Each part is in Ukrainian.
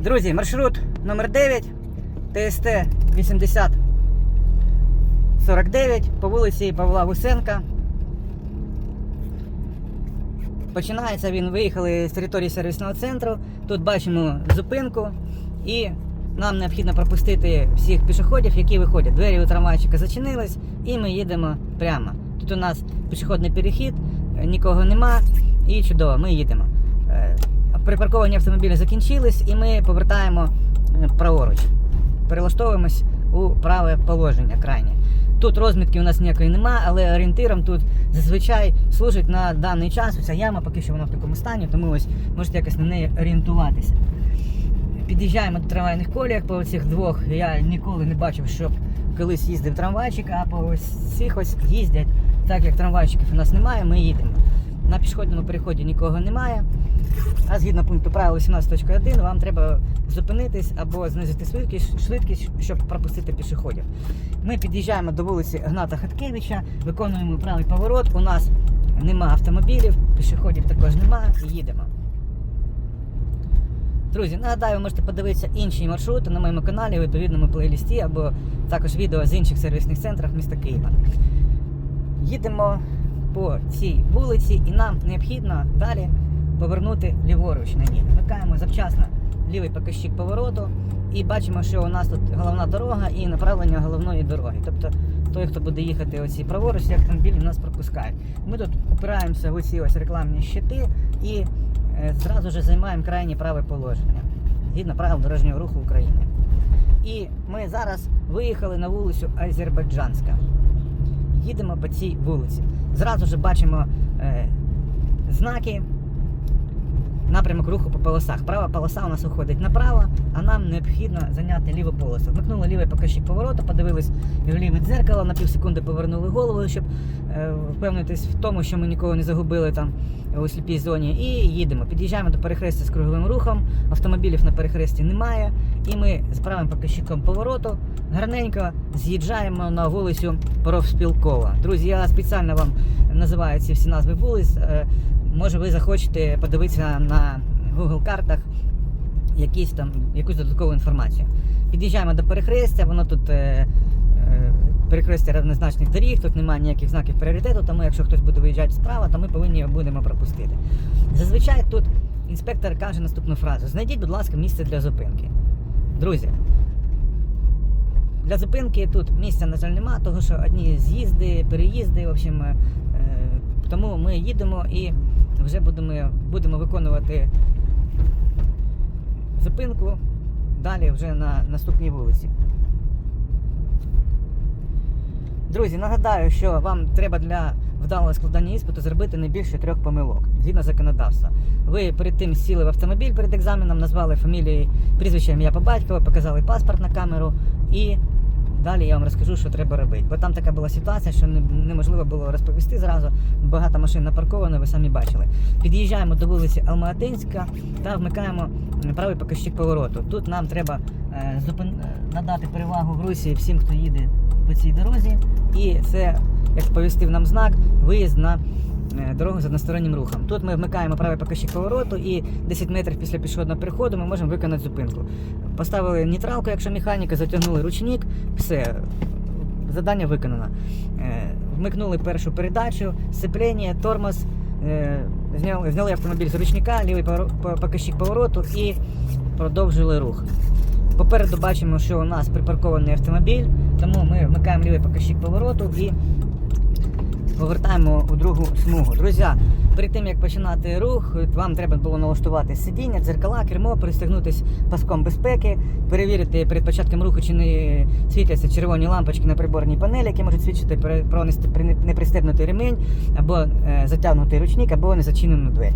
Друзі, маршрут номер 9 ТСТ 8049 по вулиці Павла Гусенка. Починається він, виїхали з території сервісного центру. Тут бачимо зупинку і нам необхідно пропустити всіх пішоходів, які виходять. Двері у трамвайчика зачинились і ми їдемо прямо. Тут у нас пішохідний перехід, нікого нема і чудово, ми їдемо. Припарковані автомобілі закінчились і ми повертаємо е, праворуч. Перелаштовуємось у праве положення крайнє. Тут розмітки у нас ніякої нема, але орієнтиром тут зазвичай служить на даний час. Ця яма поки що вона в такому стані, тому ось можете якось на неї орієнтуватися. Під'їжджаємо до трамвайних коліях по цих двох. Я ніколи не бачив, щоб колись їздив трамвайчик, а по ось цих ось їздять. Так як трамвайчиків у нас немає, ми їдемо. На пішохідному переході нікого немає. А згідно пункту правил 18.1 вам треба зупинитись або знизити швидкість, швидкість, щоб пропустити пішоходів. Ми під'їжджаємо до вулиці Гната Хаткевича, виконуємо правий поворот. У нас нема автомобілів, пішоходів також нема і їдемо. Друзі, нагадаю, ви можете подивитися інші маршрути на моєму каналі у відповідному плейлісті або також відео з інших сервісних центрів міста Києва. Їдемо по цій вулиці і нам необхідно далі повернути ліворуч на ній. Вмикаємо завчасно лівий показчик повороту і бачимо, що у нас тут головна дорога і направлення головної дороги. Тобто той, хто буде їхати оці праворуч, ці автомобілі нас пропускають. Ми тут опираємося в оці ось рекламні щити і е, зразу ж займаємо крайнє праве положення згідно правил дорожнього руху України. І ми зараз виїхали на вулицю Азербайджанська. Їдемо по цій вулиці. Зразу ж бачимо е, знаки напрямок руху по полосах. Права полоса у нас виходить направо, а нам необхідно зайняти ліву полосу. Вмикнули лівий показчик повороту, подивились в ліве дзеркало, на пів секунди повернули голову, щоб е, впевнитись в тому, що ми нікого не загубили там у сліпій зоні. І їдемо. Під'їжджаємо до перехрестя з круговим рухом. Автомобілів на перехресті немає. І ми з правим показчиком повороту гарненько з'їжджаємо на вулицю Профспілкова. Друзі, я спеціально вам називаю ці всі назви вулиць. Е, Може ви захочете подивитися на Google картах якісь там, якусь додаткову інформацію. Під'їжджаємо до перехрестя, воно тут е, е, перехрестя рівнозначних доріг, тут немає ніяких знаків пріоритету, тому якщо хтось буде виїжджати справа, то ми повинні його будемо пропустити. Зазвичай тут інспектор каже наступну фразу: знайдіть, будь ласка, місце для зупинки. Друзі, для зупинки тут місця, на жаль, нема, тому що одні з'їзди, переїзди, в общем, е, тому ми їдемо і вже будемо, будемо виконувати зупинку далі вже на наступній вулиці. Друзі, нагадаю, що вам треба для вдалого складання іспиту зробити не більше трьох помилок згідно законодавства. Ви перед тим сіли в автомобіль перед екзаменом, назвали фамілії, прізвище ім'я по батькові, показали паспорт на камеру і далі я вам розкажу, що треба робити. Бо там така була ситуація, що неможливо було розповісти зразу. Багато машин напарковано, ви самі бачили. Під'їжджаємо до вулиці Алматинська та вмикаємо правий показчик повороту. Тут нам треба е, зупин... е, надати перевагу в русі всім, хто їде по цій дорозі. І це, як повістив нам знак, виїзд на дорогу з одностороннім рухом. Тут ми вмикаємо правий показчик повороту і 10 метрів після пішохідного переходу ми можемо виконати зупинку. Поставили нейтралку, якщо механіка, затягнули ручник, все, завдання виконано. Е, Вмикнули першу передачу, сцеплення, тормоз, е, зняли, зняли автомобіль з ручника, лівий поворо- по- показчик повороту і продовжили рух. Попереду бачимо, що у нас припаркований автомобіль, тому ми вмикаємо лівий показчик повороту і повертаємо у другу смугу. Друзі, перед тим як починати рух, вам треба було налаштувати сидіння, дзеркала, кермо, пристегнутися паском безпеки, перевірити перед початком руху, чи не світляться червоні лампочки на приборній панелі, які можуть свідчити про- непристебнутий ремінь, або е, затягнутий ручник, або незачинену двері.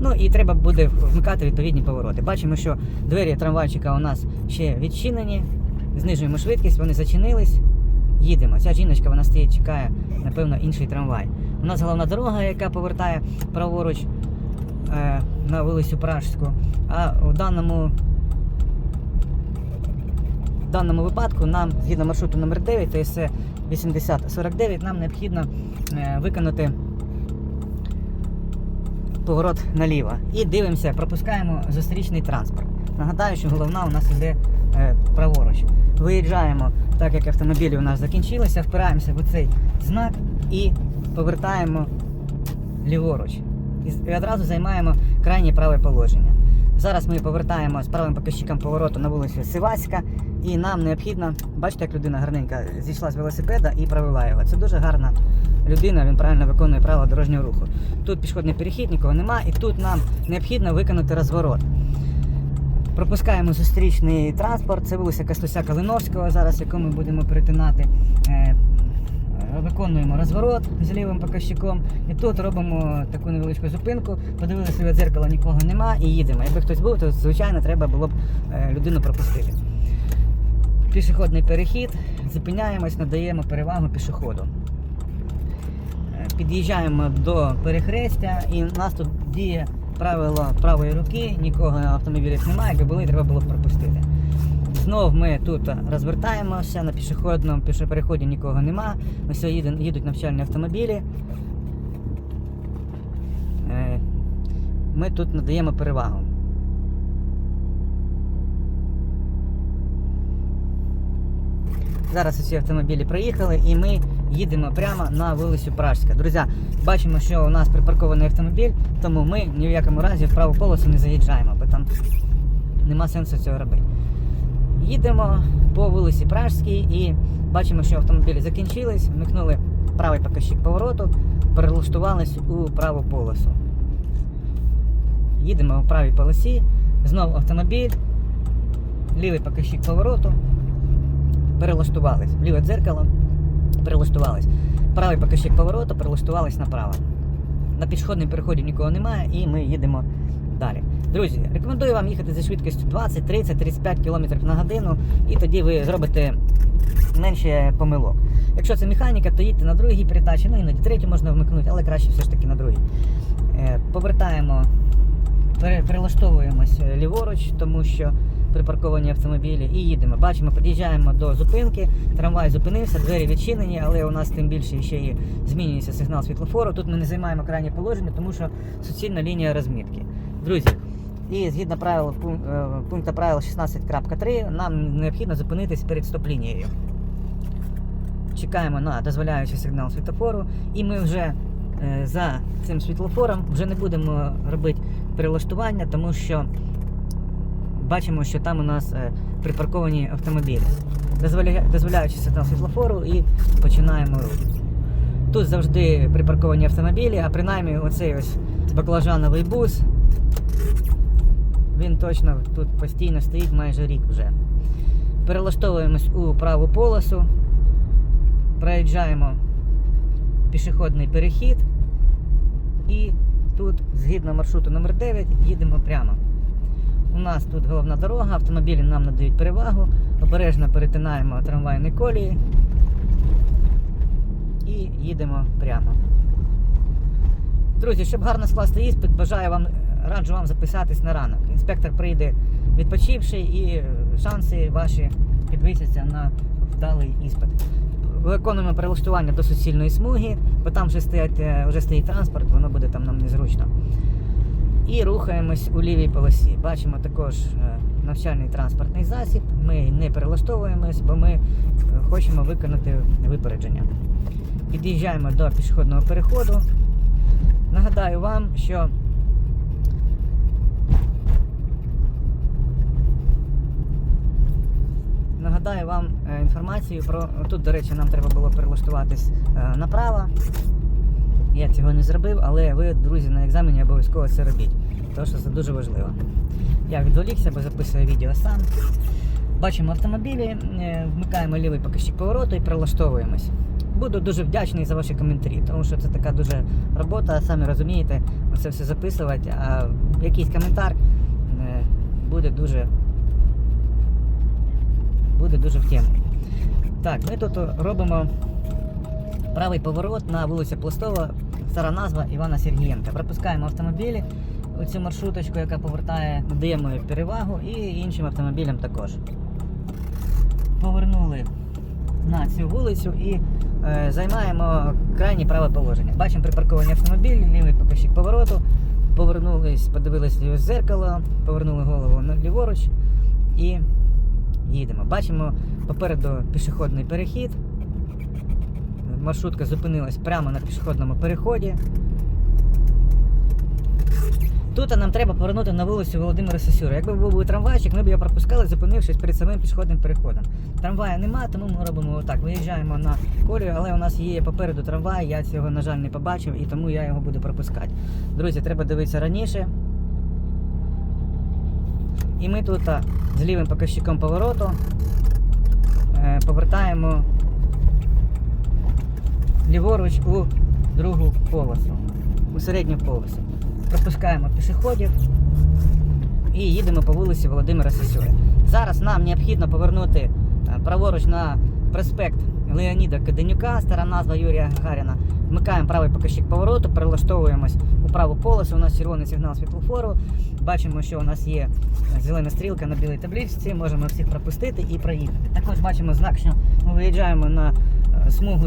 Ну і треба буде вмикати відповідні повороти. Бачимо, що двері трамвайчика у нас ще відчинені. Знижуємо швидкість, вони зачинились. Їдемо. Ця жіночка вона стоїть, чекає, напевно, інший трамвай. У нас головна дорога, яка повертає праворуч е, на вулицю Пражську. А у даному, в даному випадку нам, згідно маршруту номер 9 ТС 8049, нам необхідно е, виконати поворот наліво. І дивимося, пропускаємо зустрічний транспорт. Нагадаю, що головна у нас іде праворуч. Виїжджаємо, так як автомобілі у нас закінчилися, впираємося в цей знак і повертаємо ліворуч. І одразу займаємо крайнє праве положення. Зараз ми повертаємо з правим показчиком повороту на вулицю Сивацька, і нам необхідно, бачите, як людина гарненька зійшла з велосипеда і провела його. Це дуже гарна людина, він правильно виконує правила дорожнього руху. Тут пішохідний перехід, нікого нема, і тут нам необхідно виконати розворот. Пропускаємо зустрічний транспорт, це вулиця Кастуся Калиновського, зараз яку ми будемо перетинати. Е, Виконуємо розворот з лівим показчиком, і тут робимо таку невеличку зупинку. Подивилися в дзеркало, нікого нема і їдемо. Якби хтось був, то звичайно треба було б е, людину пропустити. Пішохідний перехід, зупиняємось, надаємо перевагу пішоходу. Е, Під'їжджаємо до перехрестя, і у нас тут діє правило правої руки, нікого автомобілів немає, якби були, треба було б пропустити. Знов ми тут розвертаємося на пішохідному пішопереході нікого нема. Ось їдуть, навчальні автомобілі. Е, Ми тут надаємо перевагу. Зараз усі автомобілі проїхали і ми їдемо прямо на вулицю Пражська. Друзі, бачимо, що у нас припаркований автомобіль, тому ми ні в якому разі в праву полосу не заїжджаємо, бо там нема сенсу цього робити. Їдемо по вулиці Пражській і бачимо, що автомобілі закінчились, вмикнули правий показчик повороту, перелаштувались у праву полосу. Їдемо в правій полосі, знову автомобіль, лівий показчик повороту, перелаштувались. Ліве дзеркало, перелаштувались. Правий показчик повороту, перелаштувались направо. На пішохідному переході нікого немає і ми їдемо далі. Друзі, рекомендую вам їхати зі швидкістю 20, 30, 35 км на годину, і тоді ви зробите менше помилок. Якщо це механіка, то їдьте на другій передачі, ну іноді третю можна вмикнути, але краще все ж таки на другій. Е, Повертаємо, пере- перелаштовуємось е, ліворуч, тому що припарковані автомобілі, і їдемо. Бачимо, під'їжджаємо до зупинки, трамвай зупинився, двері відчинені, але у нас тим більше ще і змінюється сигнал світлофору. Тут ми не займаємо крайнє положення, тому що суцільна лінія розмітки. Друзі, і згідно правил е, пункту правил 16.3 нам необхідно зупинитись перед стоп-лінією. Чекаємо на дозволяючий сигнал світлофору, і ми вже е, за цим світлофором вже не будемо робити перелаштування, тому що бачимо, що там у нас е, припарковані автомобілі. Дозволя- Дозволяючий сигнал світлофору і починаємо рух. Тут завжди припарковані автомобілі, а принаймні оцей ось баклажановий бус. Він точно тут постійно стоїть майже рік вже. Перелаштовуємось у праву полосу, проїжджаємо пішохідний перехід і тут, згідно маршруту номер 9 їдемо прямо. У нас тут головна дорога, автомобілі нам надають перевагу, обережно перетинаємо трамвайні колії і їдемо прямо. Друзі, щоб гарно скласти іспит, бажаю вам, раджу вам записатись на ранок. Інспектор прийде відпочивши і шанси ваші підвисяться на вдалий іспит. Виконуємо перелаштування до суцільної смуги, бо там вже, стоять, е, вже стоїть транспорт, воно буде там нам незручно. І рухаємось у лівій полосі. Бачимо також е, навчальний транспортний засіб. Ми не перелаштовуємось, бо ми е, хочемо виконати випередження. Під'їжджаємо до пішохідного переходу. Нагадаю вам, що Нагадаю вам е, інформацію про. Тут, до речі, нам треба було перелаштуватись направо. Я цього не зробив, але ви, друзі, на екзамені обов'язково це робіть, тому що це дуже важливо. Я відволікся, бо записую відео сам. Бачимо автомобілі, е, вмикаємо лівий показчик повороту і перелаштовуємось. Буду дуже вдячний за ваші коментарі, тому що це така дуже робота, самі розумієте, це все записувати, а якийсь коментар е, буде дуже буде дуже в. Так, ми тут робимо правий поворот на вулицю Пластова, стара назва Івана Сергієнка. Пропускаємо автомобілі у цю маршруточку, яка повертає, надаємо їй перевагу і іншим автомобілям також. Повернули на цю вулицю і е, займаємо крайнє праве положення. Бачимо припарковані автомобілі, лівий показчик повороту, повернулись, подивились в зеркало, повернули голову ліворуч і їдемо. Бачимо попереду пішохідний перехід. Маршрутка зупинилась прямо на пішохідному переході. Тут нам треба повернути на вулицю Володимира Сосюра. Якби був трамвайчик, ми б його пропускали, зупинившись перед самим пішохідним переходом. Трамвая немає, тому ми робимо отак. Виїжджаємо на колію, але у нас є попереду трамвай, я цього, на жаль, не побачив і тому я його буду пропускати. Друзі, треба дивитися раніше. І ми тут з лівим показчиком повороту е, повертаємо ліворуч у другу полосу, у середню полосу. Пропускаємо пішоходів і їдемо по вулиці Володимира Сосюри. Зараз нам необхідно повернути е, праворуч на проспект Леоніда Каденюка, стара назва Юрія Гагаріна. Вмикаємо правий показчик повороту, перелаштовуємось у праву полосу. У нас червоний сигнал світлофору. Бачимо, що у нас є зелена стрілка на білій табличці. Можемо всіх пропустити і проїхати. Також бачимо знак, що ми виїжджаємо на е, смугу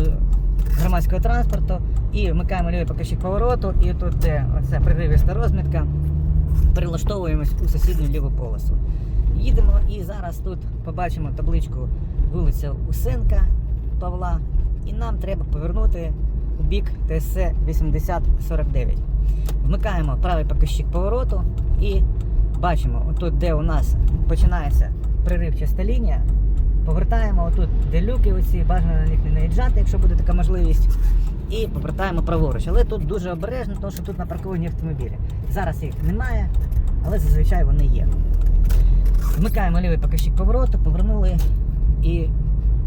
громадського транспорту і вмикаємо лівий показчик повороту. І тут, де оця приривиста розмітка, перелаштовуємось у сусідню ліву полосу. Їдемо і зараз тут побачимо табличку вулиця Усенка Павла. І нам треба повернути у бік ТСЦ 8049. Вмикаємо правий показчик повороту і бачимо, отут, де у нас починається приривчаста лінія. Повертаємо отут, де люки оці, бажано на них не наїжджати, якщо буде така можливість. І повертаємо праворуч. Але тут дуже обережно, тому що тут напарковані автомобілі. Зараз їх немає, але зазвичай вони є. Вмикаємо лівий покажчик повороту, повернули і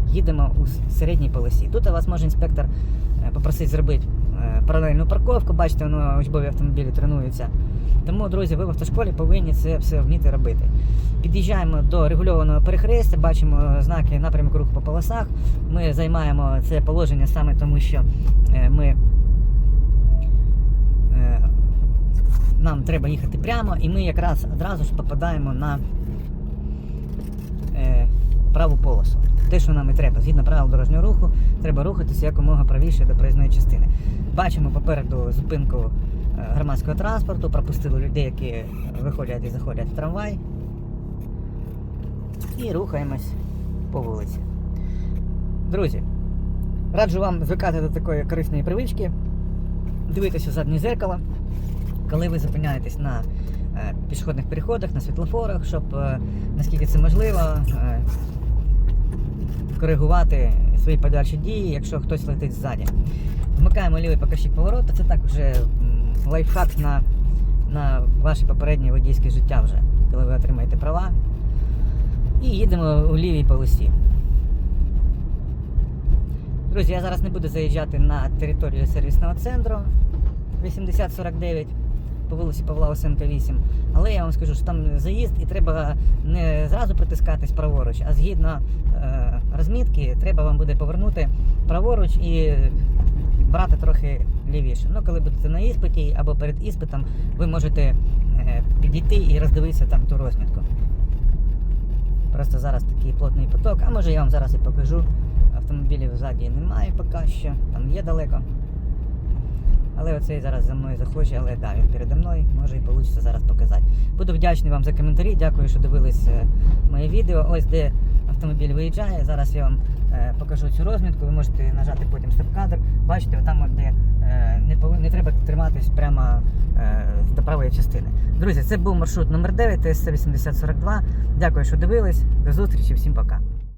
їдемо у середній полосі. Тут у вас може інспектор попросить зробити е, паралельну парковку. Бачите, воно учбові автомобілі тренуються. Тому, друзі, ви в автошколі повинні це все вміти робити. Під'їжджаємо до регульованого перехрестя, бачимо знаки напрямку руху по полосах. Ми займаємо це положення саме тому, що е, ми. е, Нам треба їхати прямо, і ми якраз одразу ж попадаємо на е, праву полосу. Те, що нам і треба. Згідно правил дорожнього руху, треба рухатися якомога правіше до проїзної частини. Бачимо попереду зупинку е, громадського транспорту, пропустили людей, які виходять і заходять в трамвай. І рухаємось по вулиці. Друзі, раджу вам звикати до такої корисної привички, дивитися у заднє зеркало, коли ви зупиняєтесь на е, пішохідних переходах, на світлофорах, щоб е, наскільки це можливо, коригувати свої подальші дії, якщо хтось летить ззаді. Вмикаємо лівий показчик повороту, це так вже лайфхак на, на ваше попереднє водійське життя вже, коли ви отримаєте права. І їдемо у лівій полосі. Друзі, я зараз не буду заїжджати на територію сервісного центру 8049 по вулиці Павла Осенка 8. Але я вам скажу, що там заїзд і треба не зразу притискатись праворуч, а згідно е, розмітки, треба вам буде повернути праворуч і брати трохи лівіше. Ну, коли будете на іспиті або перед іспитом, ви можете е, підійти і роздивитися там ту розмітку. Просто зараз такий плотний поток, а може я вам зараз і покажу. Автомобілів ззаді немає поки що, там є далеко. Але оцей зараз за мною захоче, але да, він передо мною, може і вийде зараз показати. Буду вдячний вам за коментарі, дякую, що дивились е, моє відео. Ось де автомобіль виїжджає. Зараз я вам е, покажу цю розмітку. Ви можете нажати потім стоп-кадр. Бачите, там, де е, не, не треба триматись прямо до правої частини. Друзі, це був маршрут номер 9 ТСЦ 8042. Дякую, що дивились. До зустрічі, всім пока.